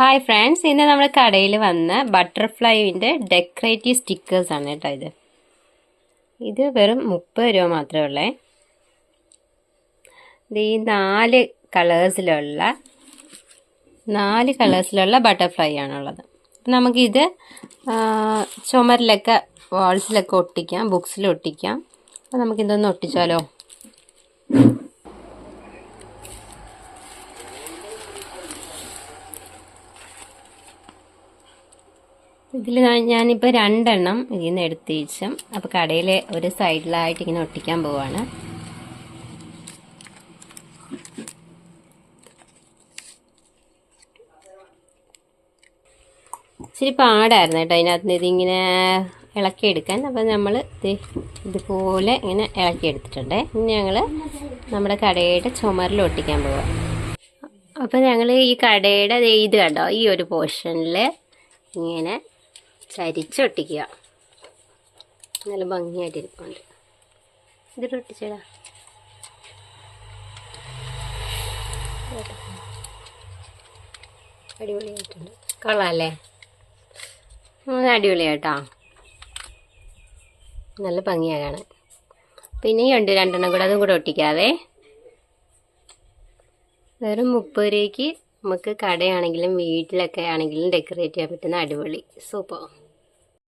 Hi friends ഇന്ന് നമ്മൾ കടയിൽ വന്ന ബട്ടർഫ്ലൈവിന്റെ ഡെക്കറേറ്റീവ് സ്റ്റിക്കേഴ്സ് ആണ് കേട്ടോ ഇത്. ഇത് വെറും മുപ്പത് രൂപ മാത്രമേ ഉള്ളേ. ഇത് ഈ നാല് കളേഴ്സിലുള്ള നാല് കളേഴ്സിലുള്ള ബട്ടർഫ്ലൈ ആണുള്ളത്. നമുക്കിത് ചുമരിലൊക്കെ വാൾസിലൊക്കെ ഒട്ടിക്കാം ബുക്സിൽ ഒട്ടിക്കാം അപ്പോൾ നമുക്കിതൊന്ന് ഒട്ടിച്ചാലോ? ഇതിൽ ഞാനിപ്പോൾ രണ്ടെണ്ണം ഇതിൽ നിന്ന് എടുത്ത് വെച്ചും അപ്പോൾ കടയിൽ ഒരു സൈഡിലായിട്ട് ഇങ്ങനെ ഒട്ടിക്കാൻ പോവാണ്. ഇച്ചിരി പാടായിരുന്നു കേട്ടോ അതിനകത്ത് നിന്ന് ഇതിങ്ങനെ ഇളക്കിയെടുക്കാൻ. അപ്പോൾ നമ്മൾ ഇതുപോലെ ഇങ്ങനെ ഇളക്കിയെടുത്തിട്ടുണ്ട്. ഇനി ഞങ്ങൾ നമ്മുടെ കടയുടെ ചുമരിൽ ഒട്ടിക്കാൻ പോവാം. അപ്പോൾ ഞങ്ങൾ ഈ കടയുടെ ഇത് കണ്ടോ? ഈ ഒരു പോർഷനിൽ ഇങ്ങനെ ചരിച്ചൊട്ടിക്കുക. നല്ല ഭംഗിയായിട്ട് ഇരിപ്പുണ്ട് ഇതിട്ട് ഒട്ടിച്ചേടാ. അടിപൊളിയായിട്ടുണ്ട്. കൊള്ളാമല്ലേ അടിപൊളിയായിട്ടോ? നല്ല ഭംഗിയാണ് പിന്നെ ഈ ഉണ്ട് രണ്ടെണ്ണം കൂടെ അതും കൂടെ ഒട്ടിക്കാവേ. വെറും മുപ്പത് രൂപയ്ക്ക് നമുക്ക് കടയാണെങ്കിലും വീട്ടിലൊക്കെ ആണെങ്കിലും ഡെക്കറേറ്റ് ചെയ്യാൻ പറ്റുന്ന അടിപൊളി. സൂപ്പർ